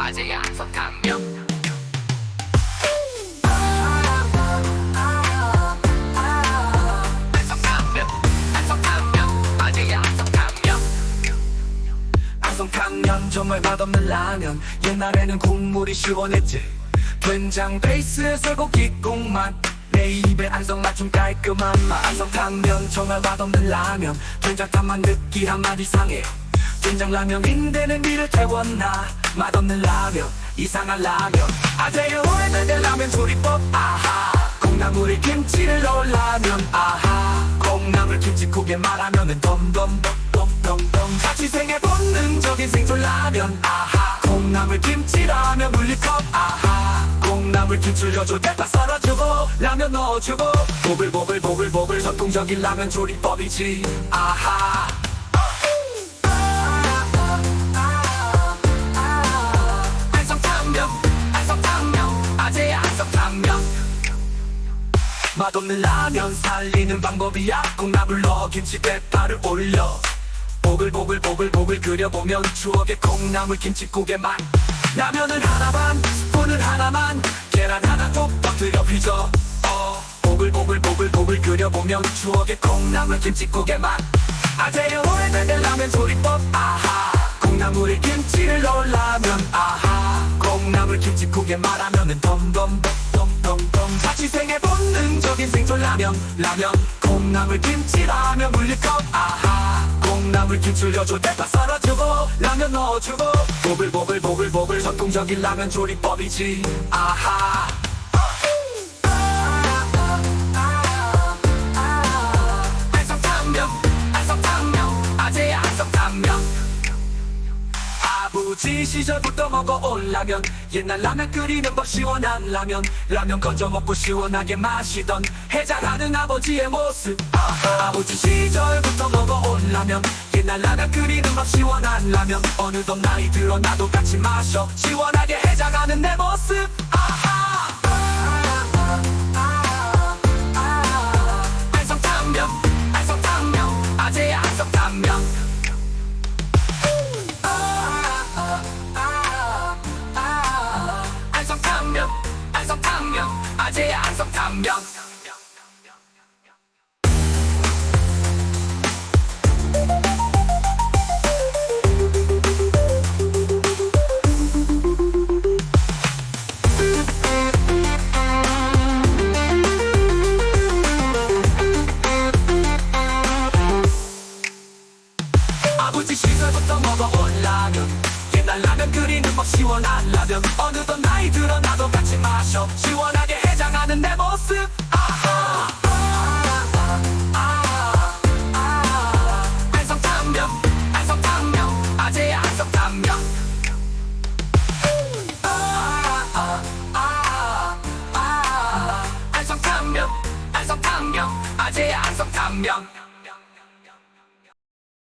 아재 양석 강력 정말 맛없는 라면. 옛날에는 국물이 시원했지. 된장 베이스에 설고기 국만. 내 입에 안성맞춤 깔끔한 맛. 안성탕면 정말 맛없는 라면. 된장탕만 느끼한 맛 이상해. 된장라면인데 는미를 태웠나? 맛없는 라면 이상한 라면. 아재의 오래된 라면 조리법 아하. 콩나물에 김치를 넣으려면 아하. 콩나물 김치국에 말하면은 덤덤덤덤덤덤. 자취생의 본능적인 생존라면 아하. 콩나물 김치라면 물리컵 아하. 콩나물 김치 넣어줘 대파 썰어주고. 라면 넣어주고. 보글보글보글보글 전통적인 라면 조리법이지 아하 맛없는 라면 살리는 방법이야 콩나물 넣어 김치 대파를 올려. 보글보글 보글보글 끓여보면 추억의 콩나물 김치국의 맛 라면은 하나 반 스푼은 하나만 계란 하나 톡 터뜨려 휘저. 어 보글보글 보글보글 끓여보면 추억의 콩나물 김치국의 맛 아재의 오래된 라면 조리법 아하. 콩나물에 김치를 넣으려면 아하. 콩나물 김치국에 말하면은 덤덤덤덤덤덤 자취생의 본능 적인 생존라면 라면. 콩나물 김치라면 물리컵 아하. 콩나물 김치 넣어줘 대파 썰어주고 라면 넣어주고. 보글보글보글보글 전통적인 라면 조리법이지. 아하 아버지 시절부터 먹어올라면. 옛날 라면 끓이는 법 시원한 라면. 라면 건져 먹고 시원하게 마시던 해장하는 아버지의 모습. 아하. 아버지 시절부터 먹어올라면. 옛날 라면 끓이는 법 시원한 라면. 어느덧 나이 들어 나도 같이 마셔 시원하게 해장하는 내 모습. 아하 탕면 아재의 안성탕면 아버지 시절부터 먹어온 라면 옛날 라면 끓이는 법 시원한 라면 어느덧 나이 들어 나도 같이 마셔. 시원하게 해장하는 내 모습. 아하. 안성탕면 안성탕면 아재의 안성탕면 안성탕면 아재의 안성탕면